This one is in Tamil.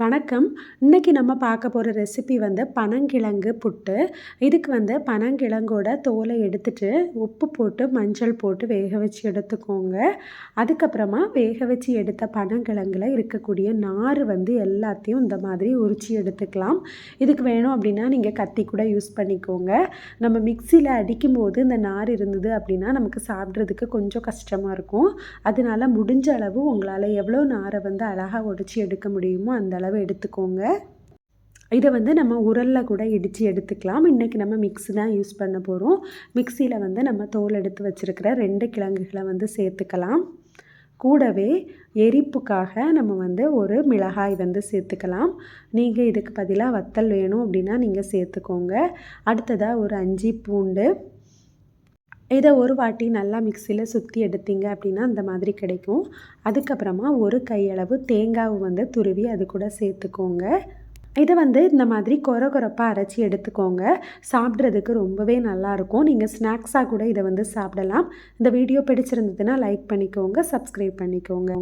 வணக்கம். இன்றைக்கி நம்ம பார்க்க போகிற ரெசிபி வந்து பனங்கிழங்கு புட்டு. இதுக்கு வந்து பனங்கிழங்கோட தோலை எடுத்துட்டு உப்பு போட்டு மஞ்சள் போட்டு வேக வச்சு எடுத்துக்கோங்க. அதுக்கப்புறமா வேக வச்சு எடுத்த பனங்கிழங்குல இருக்கக்கூடிய நார் வந்து எல்லாத்தையும் இந்த மாதிரி உரித்து எடுத்துக்கலாம். இதுக்கு வேணும் அப்படின்னா நீங்கள் கத்தி கூட யூஸ் பண்ணிக்கோங்க. நம்ம மிக்சியில் அடிக்கும் போது இந்த நார் இருந்தது அப்படின்னா நமக்கு சாப்பிட்றதுக்கு கொஞ்சம் கஷ்டமாக இருக்கும். அதனால முடிஞ்ச அளவு உங்களால் எவ்வளோ நாரை வந்து அழகாக உடச்சி எடுக்க முடியுமோ அந்தளவு அளவு எடுத்துக்கோங்க. இதை வந்து நம்ம உரலில் கூட இடித்து எடுத்துக்கலாம். இன்றைக்கி நம்ம மிக்ஸி தான் யூஸ் பண்ண போகிறோம் மிக்சியில் வந்து நம்ம தோல் எடுத்து வச்சுருக்கிற ரெண்டு கிழங்குகளை வந்து சேர்த்துக்கலாம். கூடவே எரிப்புக்காக நம்ம வந்து ஒரு மிளகாய் வந்து சேர்த்துக்கலாம். நீங்கள் இதுக்கு பதிலாக வத்தல் வேணும் அப்படின்னா நீங்கள் சேர்த்துக்கோங்க. அடுத்ததாக ஒரு அஞ்சு பூண்டு இதை ஒரு வாட்டி நல்லா மிக்சியில் சுற்றி எடுத்தீங்க அப்படின்னா அந்த மாதிரி கிடைக்கும். அதுக்கப்புறமா ஒரு கையளவு தேங்காவை வந்து துருவி அது கூட சேர்த்துக்கோங்க. இதை வந்து இந்த மாதிரி கொர கொரப்பாக அரைச்சி எடுத்துக்கோங்க. சாப்பிட்றதுக்கு ரொம்பவே நல்லாயிருக்கும் நீங்கள் ஸ்நாக்ஸாக கூட இதை வந்து சாப்பிடலாம். இந்த வீடியோ பிடிச்சிருந்ததுன்னா லைக் பண்ணிக்கோங்க சப்ஸ்கிரைப் பண்ணிக்கோங்க.